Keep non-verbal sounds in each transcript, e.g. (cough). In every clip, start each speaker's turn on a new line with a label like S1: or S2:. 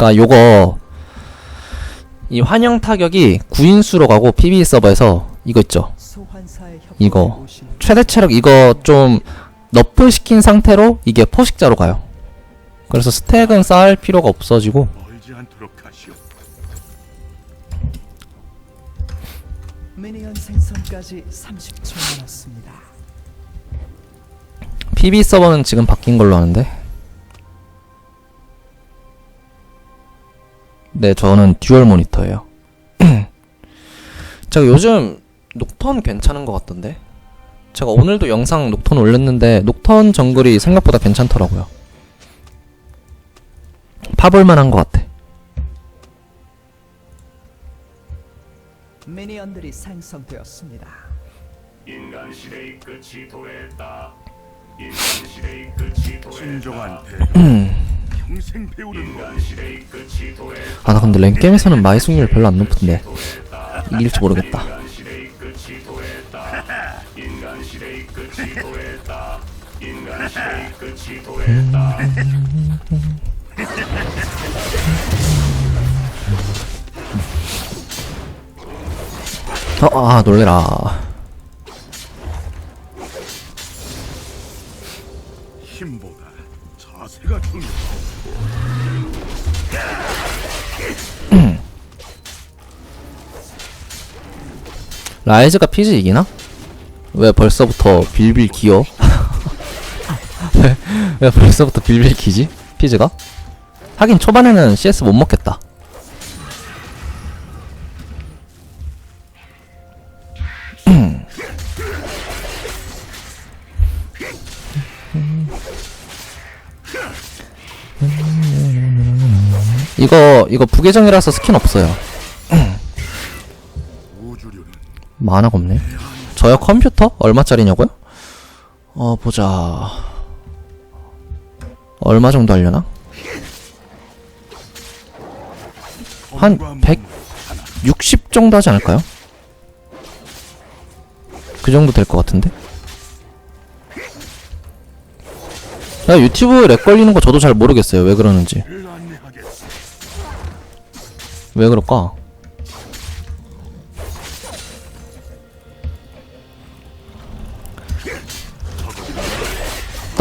S1: 그니까 요거 이 환영 타격이 9인수로 가고 PB 서버에서 이거 있죠 이거. 최대 체력 이거 좀 너프 시킨 상태로 이게 포식자로 가요 그래서 스택은 쌓을 필요가 없어지고
S2: 멀지 않도록 하시오.
S3: 미니언 생성까지 30초 남았습니다.
S1: PB 서버는 지금 바뀐 걸로 아는데 네 저는 듀얼 모니터예요 (clears throat) 제가 요즘 녹턴 괜찮은 것 같던데 제가 오늘도 영상 녹턴 올렸는데 녹턴 정글이 생각보다 괜찮더라고요 파볼만 한 것 같아
S3: 미니언들이 생성되었습니다.
S2: 인간 시대의 끝이 도래했다. 인간 시대의 끝이 도래했다. (clears throat)
S1: 아 나 근데 랭게임에서는 마이 승률 별로 안 높은데. 이길지 모르겠다.
S2: 인간 시대의
S1: 라이즈가 피즈 이기나? 왜 벌써부터 빌빌 기어? (laughs) 왜, 왜 벌써부터 빌빌 기지? 피즈가? 하긴 초반에는 CS 못 먹겠다. (clears throat) 이거 이거 부계정이라서 스킨 없어요. 만화가 없네. 저요 컴퓨터 얼마짜리냐고요? 어 보자. 얼마 정도 하려나? 한 160 정도 하지 않을까요? 그 정도 될 것 같은데? 야 유튜브 렉 걸리는 거 저도 잘 모르겠어요. 왜 그러는지. 왜 그럴까?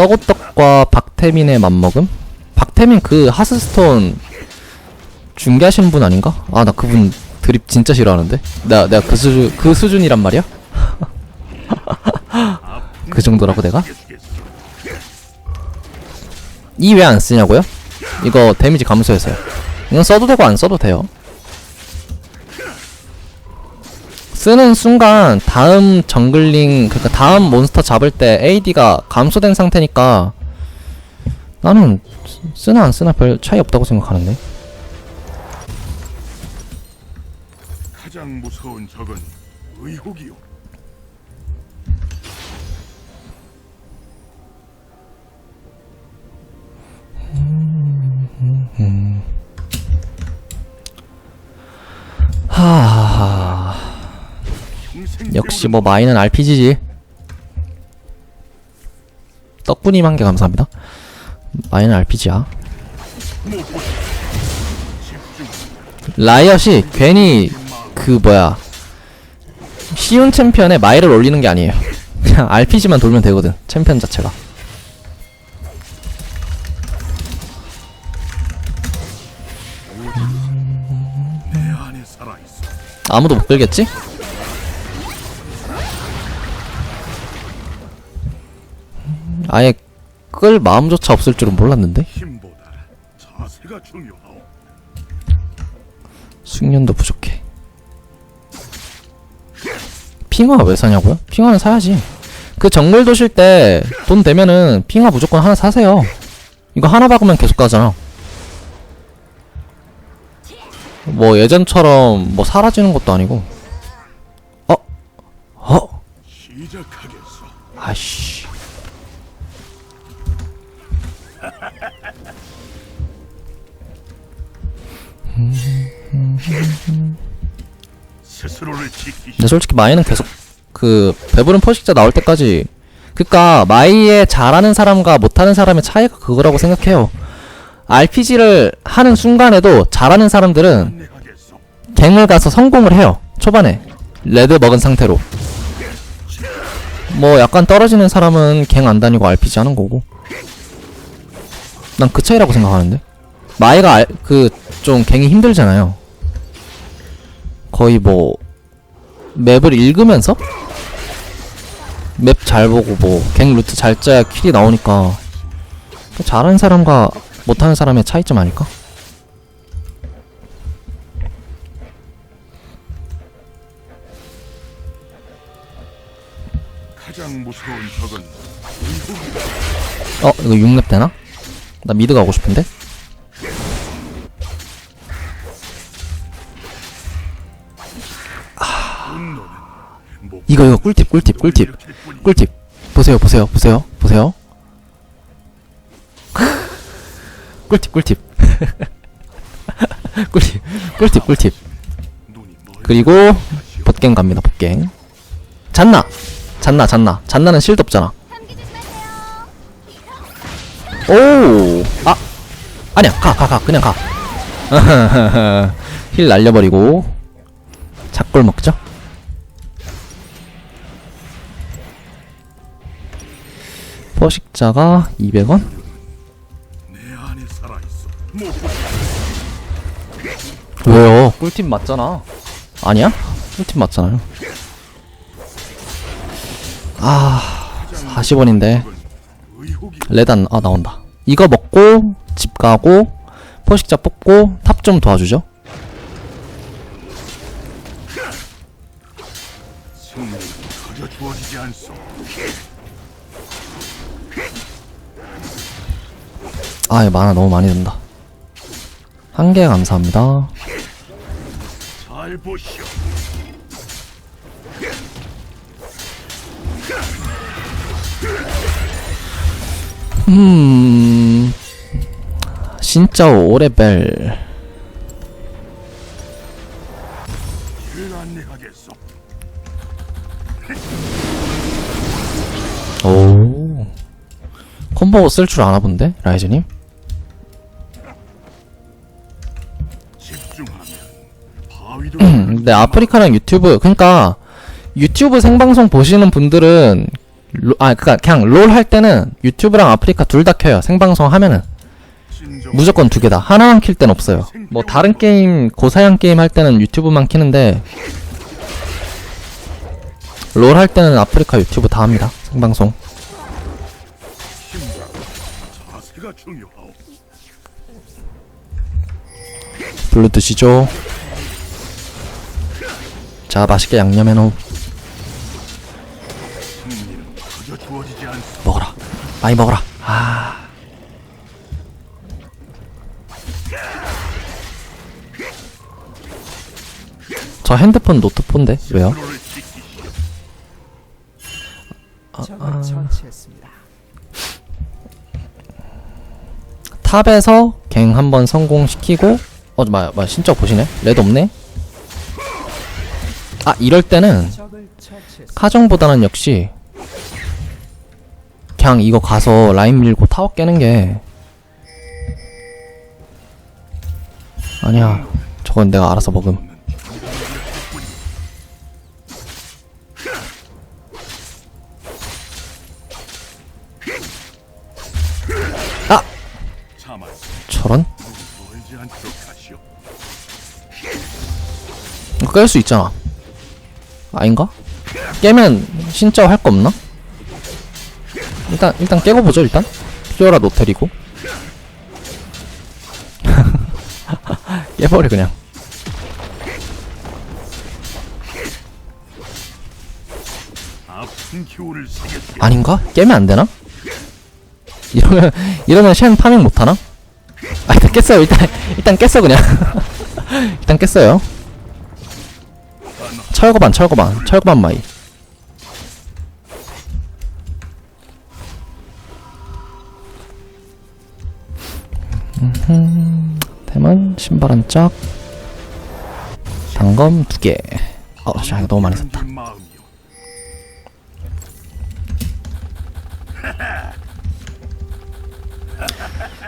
S1: 떡오떡과 박태민의 맘먹음? 박태민 그 하스스톤 중계하시는 분 아닌가? 아 나 그분 드립 진짜 싫어하는데 나 내가 그 수준 그 수준이란 말이야? (laughs) 그 정도라고 내가? 이 왜 안 쓰냐고요? 이거 데미지 감소해서요. 이건 써도 되고 안 써도 돼요. 쓰는 순간 다음 정글링 그러니까 다음 몬스터 잡을 때 AD가 감소된 상태니까 나는 쓰- 쓰나 안 쓰나 별 차이 없다고 생각하는데.
S2: 가장 무서운 적은 의혹이오.
S1: 하하. 역시 뭐 마이는 RPG지. 떡분님 한 개 감사합니다. 마이는 RPG야. 라이엇이 괜히 그 뭐야 쉬운 챔피언에 마이를 올리는 게 아니에요. (laughs) 그냥 RPG만 돌면 되거든. 챔피언 자체가. 아무도 못 끌겠지? 아예 끌 마음조차 없을 줄은 몰랐는데
S2: 힘보다 자세가 중요하오.
S1: 숙련도 부족해 핑화 왜 사냐고요? 핑화는 사야지 그 정글 도실 때 돈 되면은 핑화 무조건 하나 사세요 이거 하나 박으면 계속 가잖아 뭐 예전처럼 뭐 사라지는 것도 아니고 어? 어?
S2: 시작하겠어.
S1: 아씨
S2: 스스로를 지키시.
S1: 근데 솔직히 마이는 계속 그 배부른 포식자 나올 때까지 그니까 마이에 잘하는 사람과 못하는 사람의 차이가 그거라고 생각해요 RPG를 하는 순간에도 잘하는 사람들은
S2: 안내하겠소.
S1: 갱을 가서 성공을 해요. 초반에 레드 먹은 상태로. 뭐 약간 떨어지는 사람은 갱 안 다니고 RPG 하는 거고. 난 그 차이라고 생각하는데. 마이가 그 좀 갱이 힘들잖아요. 거의 뭐 맵을 읽으면서 맵 잘 보고 뭐 갱 루트 잘 짜야 킬이 나오니까 잘하는 사람과 못하는 사람의 차이점 아닐까?
S2: 가장 무서운 적은 의혹이다.
S1: 어 이거 6렙 되나? 나 미드 가고 싶은데?
S2: 목
S1: 이거 이거 꿀팁 꿀팁 꿀팁. 꿀팁. 보세요 보세요 보세요 보세요. (laughs) 꿀팁 꿀팁. (laughs) 꿀팁 꿀팁 꿀팁. 그리고 벗갱 갑니다 벗갱. 잔나! 잔나 잔나. 잔나는 실드 없잖아 오 아 아니야 가 가 가 그냥 가 힐 (laughs) 날려버리고 작골 먹죠 포식자가 200원
S2: 내 안에 살아있어. 못
S1: 왜요? 꿀팁 맞잖아. 아니야? 꿀팁 맞잖아요. 아, 40원인데. 레단, 아, 나온다. 이거 먹고, 집 가고, 포식자 뽑고, 탑 좀 도와주죠. 아, 이 만화 너무 많이 든다. 한 개 감사합니다.
S2: 잘 보시오.
S1: 음, 진짜 오레벨. 오. 콤보 쓸 줄 아나 본데? 라이즈님?
S2: 바위도
S1: 근데 아프리카랑 유튜브 그러니까 유튜브 생방송 보시는 분들은 로, 아 그니까 그냥 롤 할 때는 유튜브랑 아프리카 둘 다 켜요. 생방송 하면은. 무조건 두 개 다. 하나만 킬 땐 없어요. 뭐 다른 게임 고사양 게임 할 때는 유튜브만 키는데 롤 할 때는 아프리카 유튜브 다 합니다. 생방송. 블루 드시죠? 자 맛있게 양념해놓 많이 먹어라 아 저 핸드폰 노트폰데 왜요?
S3: 적을 처치했습니다.
S1: 탑에서 갱 한번 성공시키고 어 마, 마 진짜 보시네 레드 없네 아 이럴 때는. 카정보다는 역시 그냥 이거 가서 라인 밀고 타워 깨는 게 아니야 저건 내가 알아서 먹음 아. 저런 깰 수 있잖아 아닌가? 깨면 진짜 할 거 없나? 일단 일단 깨고 보죠 일단 피오라 노텔이고 (laughs) 깨버려 그냥. 아닌가? 깨면 안 되나? 이러면 이러면 쉔 파밍 못 하나? 아 일단 깼어요 일단 일단 깼어 그냥 (laughs) 일단 깼어요 철거반 철거반 철거반 마이 대만 신발 한 짝 단검 두 개 어, 자 이거 너무 많이 샀다.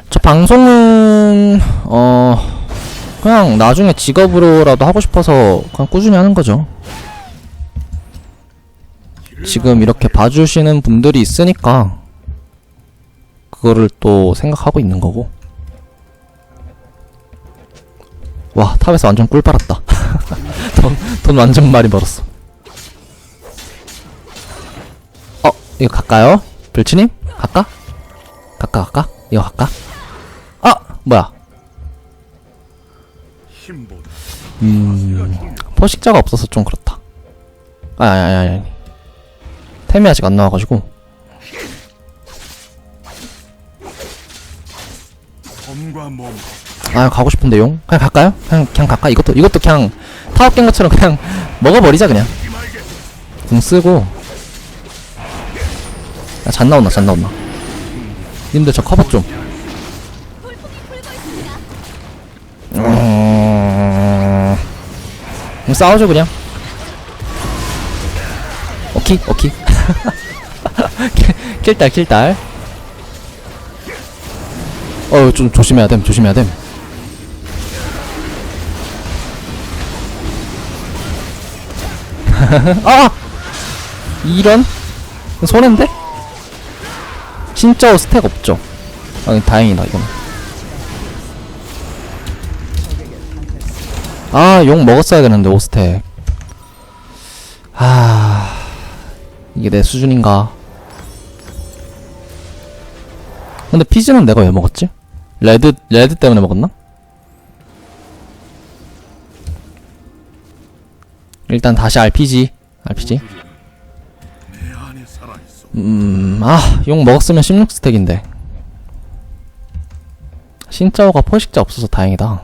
S1: 저 방송은 어 그냥 나중에 직업으로라도 하고 싶어서 그냥 꾸준히 하는 거죠. 지금 이렇게 봐주시는 분들이 있으니까 그거를 또 생각하고 있는 거고. 와 탑에서 완전 꿀 빨았다. (laughs) 돈, 돈 완전 많이 벌었어. 어 이거 갈까요? 불치님 갈까? 갈까 갈까? 이거 갈까? 아 뭐야? 음 포식자가 없어서 좀 그렇다. 아니 아니 아니 아니. 템이 아직 안 나와가지고
S2: 검과 몸
S1: 아 가고 싶은데 용? 그냥 갈까요? 그냥 그냥 갈까? 이것도 이것도 그냥 타워 깬 것처럼 그냥 (laughs) 먹어버리자 그냥. 궁 쓰고. 야, 잔 나온다 잔 나온다. 님들 저 커버 좀. 음... 싸우죠 그냥. 오케이 (laughs) 킬- 킬딸 킬딸. 어좀 조심해야 됨 조심해야 됨 (laughs) 아! 이런? 손해인데? 진짜 스택 없죠? 아 다행이다 이건 아용 먹었어야 되는데 5스택 아 이게 내 수준인가 근데 피즈는 내가 왜 먹었지? 레드 레드 때문에 먹었나? 일단 다시 RPG RPG
S2: 내 안에 살아 있어.
S1: 음, 아, 용 먹었으면 16스택인데. 신짜오가 포식자 없어서 다행이다.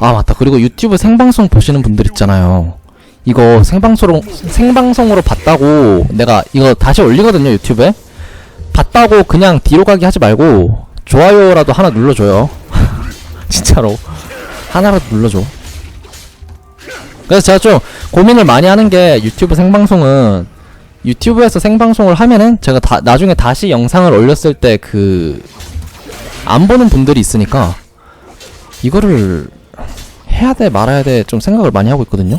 S1: 아, 맞다. 그리고 유튜브 생방송 보시는 분들 있잖아요. 이거 생방송으로, 생방송으로 봤다고 내가 이거 다시 올리거든요, 유튜브에. 봤다고 그냥 뒤로 가기 하지 말고, 좋아요라도 하나 눌러줘요. (laughs) 진짜로. 하나라도 눌러줘. 그래서 제가 좀 고민을 많이 하는 게 유튜브 생방송은 유튜브에서 생방송을 하면은 제가 다, 나중에 다시 영상을 올렸을 때 그, 안 보는 분들이 있으니까 이거를 해야 돼 말아야 돼 좀 생각을 많이 하고 있거든요.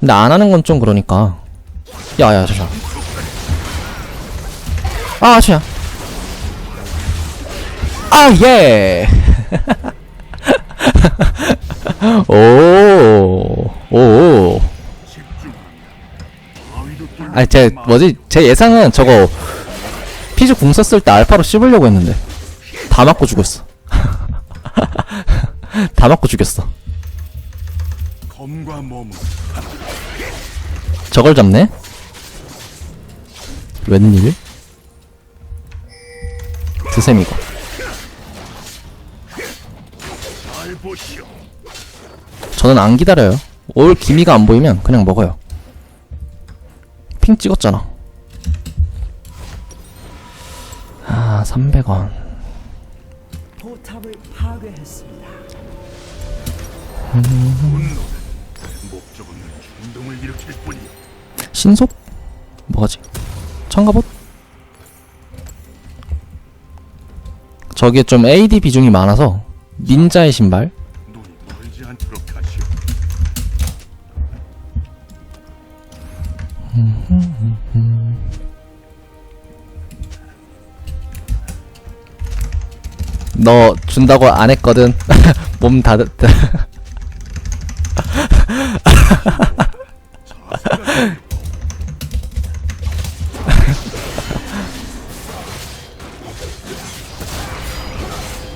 S1: 근데 안 하는 건 좀 그러니까. 야야 잠시만. 아 잠시만. 아 예. (laughs) 오. 오.
S2: 뚫고
S1: 아니 제 뭐지 제 예상은 저거 피즈 궁 썼을 때 알파로 씹으려고 했는데 다 맞고 죽었어. (laughs) 다 맞고 죽였어. 저걸 잡네? 웬일? 드셈 이거 저는 안 기다려요 올 기미가 안 보이면 그냥 먹어요 핑 찍었잖아 아 300원
S3: 포탑을 파괴했습니다.
S2: 분노는 목적 없는 충동을 일으킬 뿐이야.
S1: 신속? 뭐가지? 청가봇? 저게 좀 AD 비중이 많아서 닌자의 신발. 너 준다고 안 했거든. (laughs) 몸 다, 다 (laughs)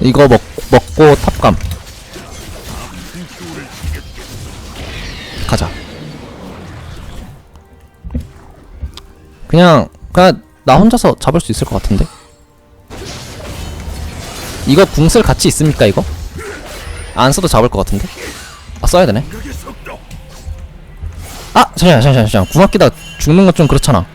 S1: 이거 먹, 먹고 탑감. 가자. 그냥, 그냥, 나 혼자서 잡을 수 있을 것 같은데? 이거 궁쓸 가치 있습니까, 이거? 안 써도 잡을 것 같은데? 아, 써야 되네. 아! 잠시만, 잠시만, 잠시만. 궁 아끼다 죽는 건 좀 그렇잖아.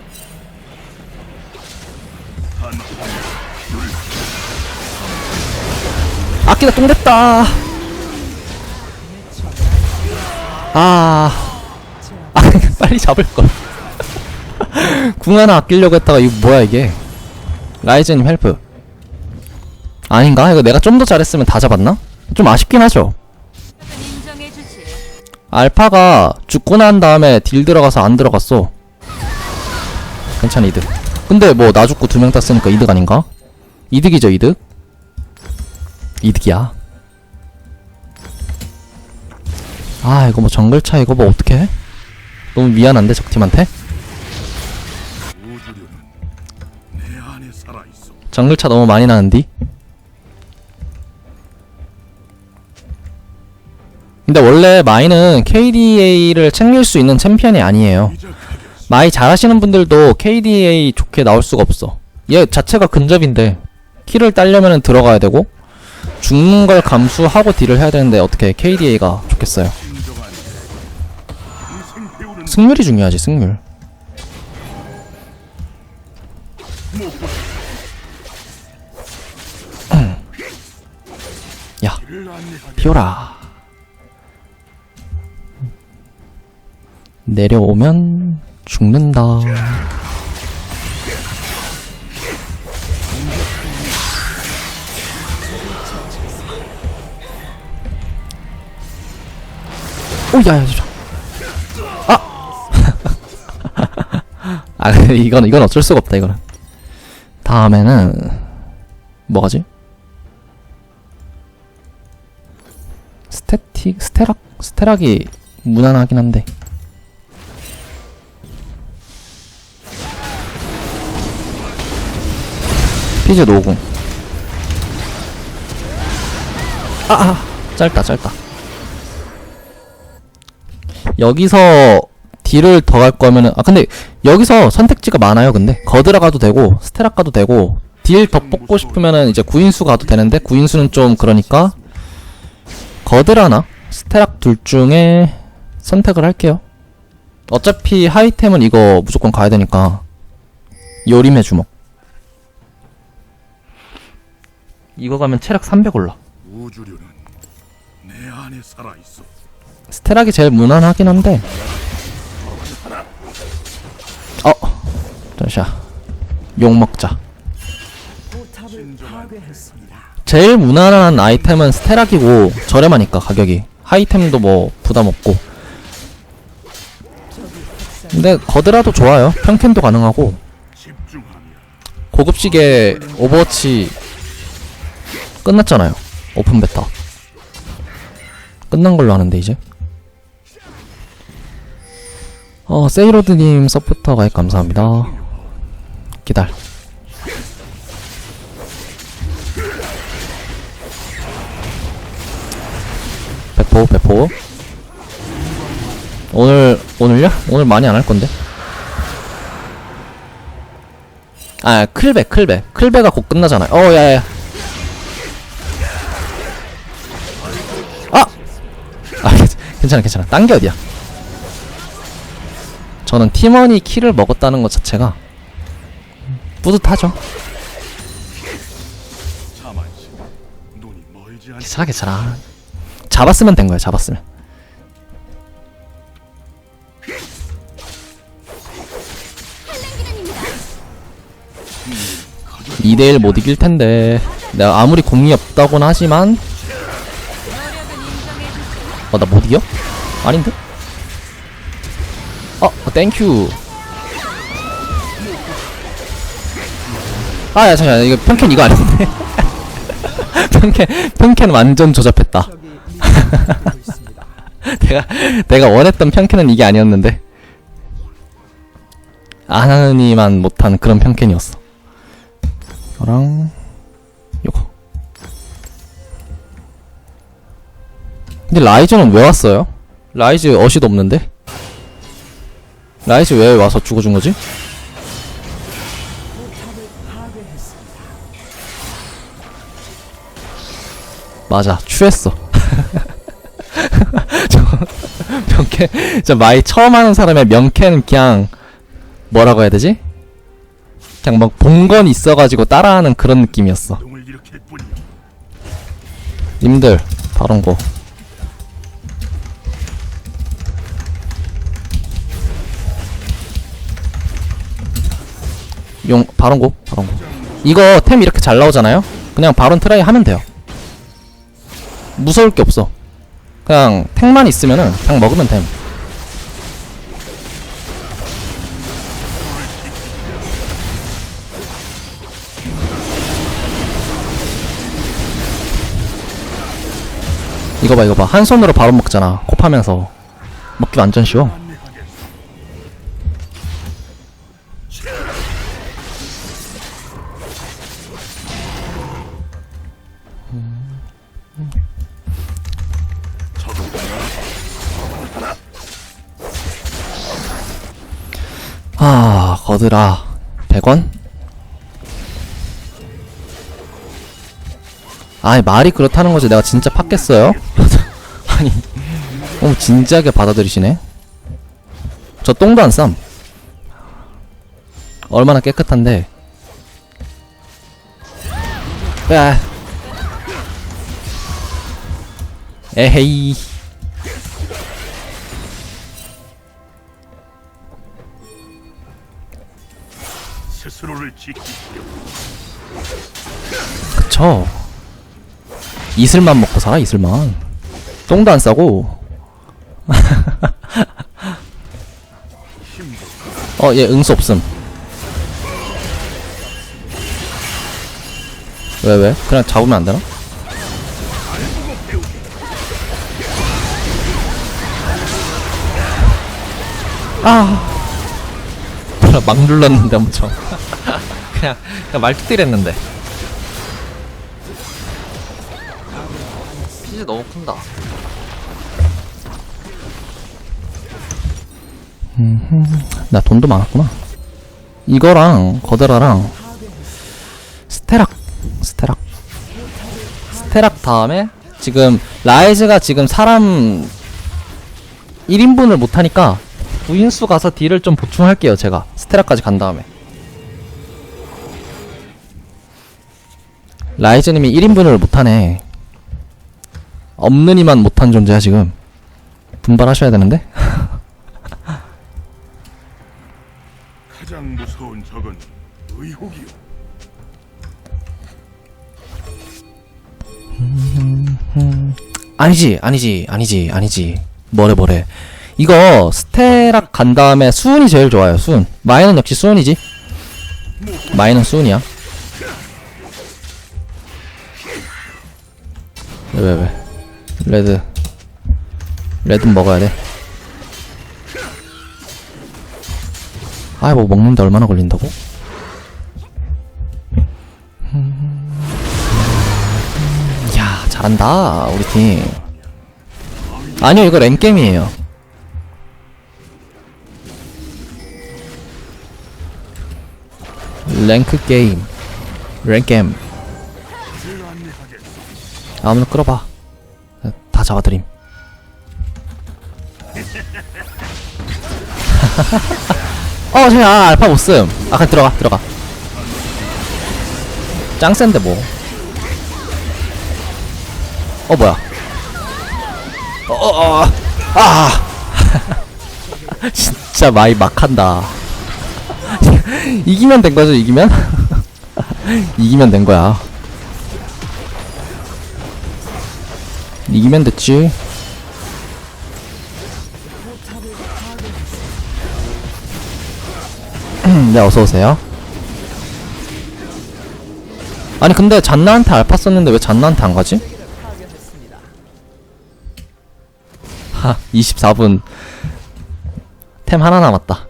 S1: 아끼다 똥 됐다. 아. 아, 빨리 잡을 걸. (laughs) 궁 하나 아끼려고 했다가 이거 뭐야 이게 라이즈님 헬프 아닌가? 이거 내가 좀 더 잘했으면 다 잡았나? 좀 아쉽긴 하죠. 알파가 죽고 난 다음에 딜 들어가서 안 들어갔어 괜찮아 이득 근데 뭐 나 죽고 두 명 땄으니까 이득 아닌가? 이득이죠 이득 이득이야 아 이거 뭐 정글차 이거 뭐 어떡해 너무 미안한데 적팀한테. 정글차 너무 많이 나는디 근데 원래 마이는 KDA를 챙길 수 있는 챔피언이 아니에요 마이 잘하시는 분들도 KDA 좋게 나올 수가 없어. 얘 자체가 근접인데 키를 따려면 들어가야 되고 죽는 걸 감수하고 딜을 해야 되는데 어떻게 KDA가 좋겠어요. 승률이 중요하지 승률. (clears throat) 야 피오라. 내려오면 죽는다. 오, 야, 야, 저. 아! (laughs) 아, 이건, 이건 어쩔 수가 없다, 이거는. 다음에는, 뭐가지? 스태틱, 스테락? 스테락이 무난하긴 한데. 피즈 노공. 아, 아, 짧다, 짧다. 여기서 딜을 더 갈 거면은, 아, 근데 여기서 선택지가 많아요, 근데. 거드라 가도 되고, 스테락 가도 되고, 딜 더 뽑고 싶으면은 이제 구인수 가도 되는데, 구인수는 좀 그러니까, 거드라나 스테락 둘 중에 선택을 할게요. 어차피 하이템은 이거 무조건 가야 되니까, 요림의 주먹. 이거 가면 체력 300 올라.
S2: 우주류는 내 안에 살아 있어.
S1: 스테락이 제일 무난하긴 한데. 어, 잠시만. 욕 먹자.
S3: 포탑을 파괴했습니다.
S1: 제일 무난한 아이템은 스테락이고 저렴하니까 가격이. 하이템도 뭐 부담 없고. 근데 거드라도 좋아요. 평캔도 가능하고 고급식의 오버워치 끝났잖아요. 오픈 베타. 끝난 걸로 아는데 이제. 어 세이로드님 서포터 가입 감사합니다. 기다려. 배포 배포. 오늘 오늘요? 오늘 많이 안 할 건데. 아 클베 클베 클베가 곧 끝나잖아요. 어 야야. 괜찮- 괜찮아 괜찮아. 딴 게 어디야? 저는 팀원이 키를 먹었다는 것 자체가 뿌듯하죠. 괜찮아 괜찮아. 잡았으면 된 거야 잡았으면. 2대1 못 이길 텐데 내가 아무리 공이 없다고는 하지만 어 나 못 이겨? 아닌데? 어 어, 땡큐 아 야 잠시만 이거 평캔 이거 아닌데 (laughs) 평캔 평캔 완전 조잡했다. (laughs) 내가 내가 원했던 평캔은 이게 아니었는데 아나니만 못한 그런 평캔이었어. 이거랑 근데 라이즈는 왜 왔어요? 라이즈 어시도 없는데? 라이즈 왜 와서 죽어준 거지? 맞아, 취했어. (laughs) 저 명캔, 저 마이 처음 하는 사람의 명캔 그냥 뭐라고 해야 되지? 그냥 막 본 건 있어가지고 따라하는 그런 느낌이었어. 님들 다른 거. 용 바론고? 바론고. 이거 템 이렇게 잘 나오잖아요? 그냥 바론 트라이 하면 돼요. 무서울 게 없어. 그냥 탱만 있으면은 그냥 먹으면 됨 이거 봐 이거 봐. 한 손으로 바로 먹잖아. 코 파면서. 먹기 완전 쉬워 아 거드라. 100원? 아니 말이 그렇다는 거지. 내가 진짜 팠겠어요? (laughs) 아니 너무 진지하게 받아들이시네. 저 똥도 안 쌈. 얼마나 깨끗한데. 야 에헤이
S2: 스스로를 지키.
S1: 그쵸 이슬만 먹고 살아 이슬만 똥도 안 싸고 (laughs) 어 얘 응수 없음 왜 왜? 그냥 잡으면 안 되나? 아 (laughs) 막 눌렀는데 엄청 그냥 그냥 말뚝 했는데. 피즈 너무 큰다. 나 돈도 많았구나. 이거랑 거드라랑 스테락 스테락. 스테락 다음에 지금 라이즈가 지금 사람 1인분을 못하니까 부인수 가서 딜을 좀 보충할게요 제가. 스테락까지 간 다음에 라이즈님이 1인분을 못하네. 없는 이만 못한 존재야 지금. 분발하셔야 되는데? (laughs)
S2: 가장 무서운 적은 의혹이요.
S1: 아니지 아니지 아니지 아니지. 뭐래 뭐래. 이거 스테락 간 다음에 수은이 제일 좋아요 수은. 마이는 역시 수은이지. 마이는 수은이야 왜 왜? 왜 레드. 레드 먹어야 돼. 아이 뭐 먹는데 얼마나 걸린다고? 야 잘한다 우리 팀. 아니요 이거 랭게임이에요. 랭크 게임. 랭게임 아무나 끌어봐. 다 잡아드림. (laughs) 어 저기 아 알파 못씀. 아 그냥 들어가 들어가. 짱 센데 뭐. 어 뭐야? 어어 어. 아! (laughs) 진짜 마이 막한다. (laughs) 이기면 된 거죠 이기면? 이기면 된 거야 이기면 됐지. (clears throat) 네 어서 오세요. 아니 근데 잔나한테 알파 썼는데 왜 잔나한테 안 가지? 하 24분. 템 하나 남았다.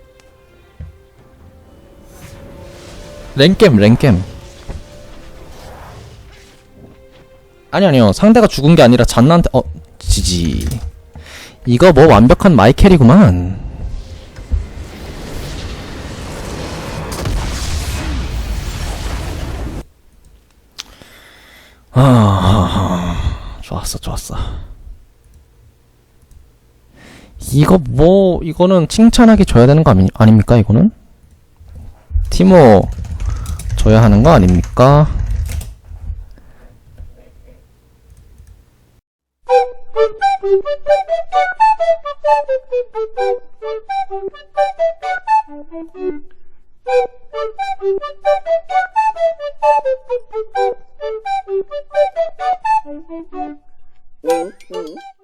S1: 랭겜 랭겜 아니 아니요. 상대가 죽은 게 아니라 잔나한테 어 지지. 이거 뭐 완벽한 마이캐리구만. 아 좋았어 좋았어. 이거 뭐 이거는 칭찬하게 줘야 되는 거 아니, 아닙니까 이거는? 티모 줘야 하는 거 아닙니까
S4: Mm-hmm.